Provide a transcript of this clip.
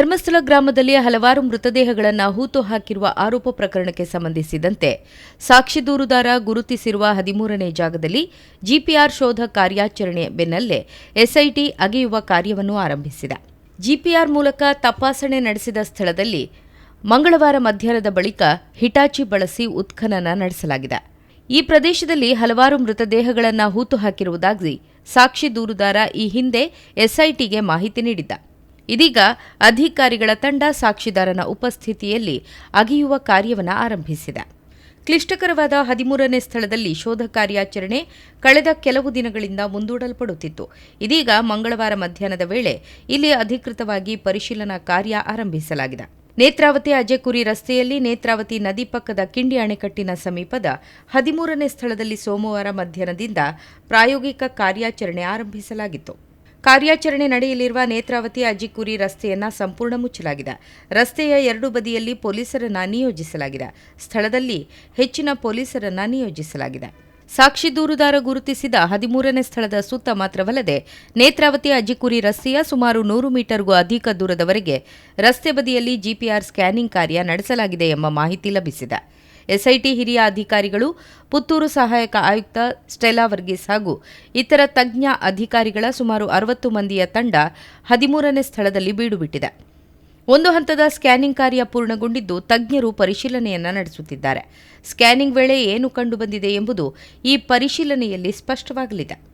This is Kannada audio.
ಧರ್ಮಸ್ಥಳ ಗ್ರಾಮದಲ್ಲಿ ಹಲವಾರು ಮೃತದೇಹಗಳನ್ನು ಹೂತು ಹಾಕಿರುವ ಆರೋಪ ಪ್ರಕರಣಕ್ಕೆ ಸಂಬಂಧಿಸಿದಂತೆ ಸಾಕ್ಷಿ ದೂರುದಾರ ಗುರುತಿಸಿರುವ ಹದಿಮೂರನೇ ಜಾಗದಲ್ಲಿ ಜಿಪಿಆರ್ ಶೋಧ ಕಾರ್ಯಾಚರಣೆ ಬೆನ್ನಲ್ಲೇ ಎಸ್ಐಟಿ ಅಗೆಯುವ ಕಾರ್ಯವನ್ನು ಆರಂಭಿಸಿದೆ. ಜಿಪಿಆರ್ ಮೂಲಕ ತಪಾಸಣೆ ನಡೆಸಿದ ಸ್ಥಳದಲ್ಲಿ ಮಂಗಳವಾರ ಮಧ್ಯಾಹ್ನದ ಬಳಿಕ ಹಿಟಾಚಿ ಬಳಸಿ ಉತ್ಖನನ ನಡೆಸಲಾಗಿದೆ. ಈ ಪ್ರದೇಶದಲ್ಲಿ ಹಲವಾರು ಮೃತದೇಹಗಳನ್ನು ಹೂತು ಹಾಕಿರುವುದಾಗಿ ಸಾಕ್ಷಿ ದೂರುದಾರ ಈ ಹಿಂದೆ ಎಸ್ಐಟಿಗೆ ಮಾಹಿತಿ ನೀಡಿದ್ದ. ಇದೀಗ ಅಧಿಕಾರಿಗಳ ತಂಡ ಸಾಕ್ಷಿದಾರನ ಉಪಸ್ಥಿತಿಯಲ್ಲಿ ಅಗಿಯುವ ಕಾರ್ಯವನ್ನು ಆರಂಭಿಸಿದೆ. ಕ್ಲಿಷ್ಟಕರವಾದ ಹದಿಮೂರನೇ ಸ್ಥಳದಲ್ಲಿ ಶೋಧ ಕಾರ್ಯಾಚರಣೆ ಕಳೆದ ಕೆಲವು ದಿನಗಳಿಂದ ಮುಂದೂಡಲ್ಪಡುತ್ತಿತ್ತು. ಇದೀಗ ಮಂಗಳವಾರ ಮಧ್ಯಾಹ್ನದ ವೇಳೆ ಇಲ್ಲಿ ಅಧಿಕೃತವಾಗಿ ಪರಿಶೀಲನಾ ಕಾರ್ಯ ಆರಂಭಿಸಲಾಗಿದೆ. ನೇತ್ರಾವತಿ ಅಜೆಕುರಿ ರಸ್ತೆಯಲ್ಲಿ ನೇತ್ರಾವತಿ ನದಿ ಪಕ್ಕದ ಕಿಂಡಿ ಅಣೆಕಟ್ಟಿನ ಸಮೀಪದ ಹದಿಮೂರನೇ ಸ್ಥಳದಲ್ಲಿ ಸೋಮವಾರ ಮಧ್ಯಾಹ್ನದಿಂದ ಪ್ರಾಯೋಗಿಕ ಕಾರ್ಯಾಚರಣೆ ಆರಂಭಿಸಲಾಗಿತ್ತು. ಕಾರ್ಯಾಚರಣೆ ನಡೆಯಲಿರುವ ನೇತ್ರಾವತಿ ಅಜ್ಜಿಕೂರಿ ರಸ್ತೆಯನ್ನ ಸಂಪೂರ್ಣ ಮುಚ್ಚಲಾಗಿದೆ. ರಸ್ತೆಯ ಎರಡು ಬದಿಯಲ್ಲಿ ಪೊಲೀಸರನ್ನ ನಿಯೋಜಿಸಲಾಗಿದೆ. ಸ್ಥಳದಲ್ಲಿ ಹೆಚ್ಚಿನ ಪೊಲೀಸರನ್ನ ನಿಯೋಜಿಸಲಾಗಿದೆ. ಸಾಕ್ಷಿ ದೂರುದಾರ ಗುರುತಿಸಿದ ಹದಿಮೂರನೇ ಸ್ಥಳದ ಸುತ್ತ ಮಾತ್ರವಲ್ಲದೆ ನೇತ್ರಾವತಿ ಅಜಿಕುರಿ ರಸ್ತೆಯ ಸುಮಾರು ನೂರು ಮೀಟರ್ಗೂ ಅಧಿಕ ದೂರದವರೆಗೆ ರಸ್ತೆ ಬದಿಯಲ್ಲಿ ಜಿಪಿಆರ್ ಸ್ಕ್ಯಾನಿಂಗ್ ಕಾರ್ಯ ನಡೆಸಲಾಗಿದೆ ಎಂಬ ಮಾಹಿತಿ ಲಭಿಸಿದೆ. ಎಸ್ಐಟಿ ಹಿರಿಯ ಅಧಿಕಾರಿಗಳು, ಪುತ್ತೂರು ಸಹಾಯಕ ಆಯುಕ್ತ ಸ್ಟೆಲಾ ವರ್ಗೀಸ್ ಹಾಗೂ ಇತರ ತಜ್ಞ ಅಧಿಕಾರಿಗಳ ಸುಮಾರು ಅರವತ್ತು ಮಂದಿಯ ತಂಡ ಹದಿಮೂರನೇ ಸ್ಥಳದಲ್ಲಿ ಬೀಡುಬಿಟ್ಟಿದೆ. ಒಂದು ಹಂತದ ಸ್ಕ್ಯಾನಿಂಗ್ ಕಾರ್ಯ ಪೂರ್ಣಗೊಂಡಿದ್ದು ತಜ್ಞರು ಪರಿಶೀಲನೆಯನ್ನ ನಡೆಸುತ್ತಿದ್ದಾರೆ. ಸ್ಕ್ಯಾನಿಂಗ್ ವೇಳೆ ಏನು ಕಂಡುಬಂದಿದೆ ಎಂಬುದು ಈ ಪರಿಶೀಲನೆಯಲ್ಲಿ ಸ್ಪಷ್ಟವಾಗಲಿದೆ.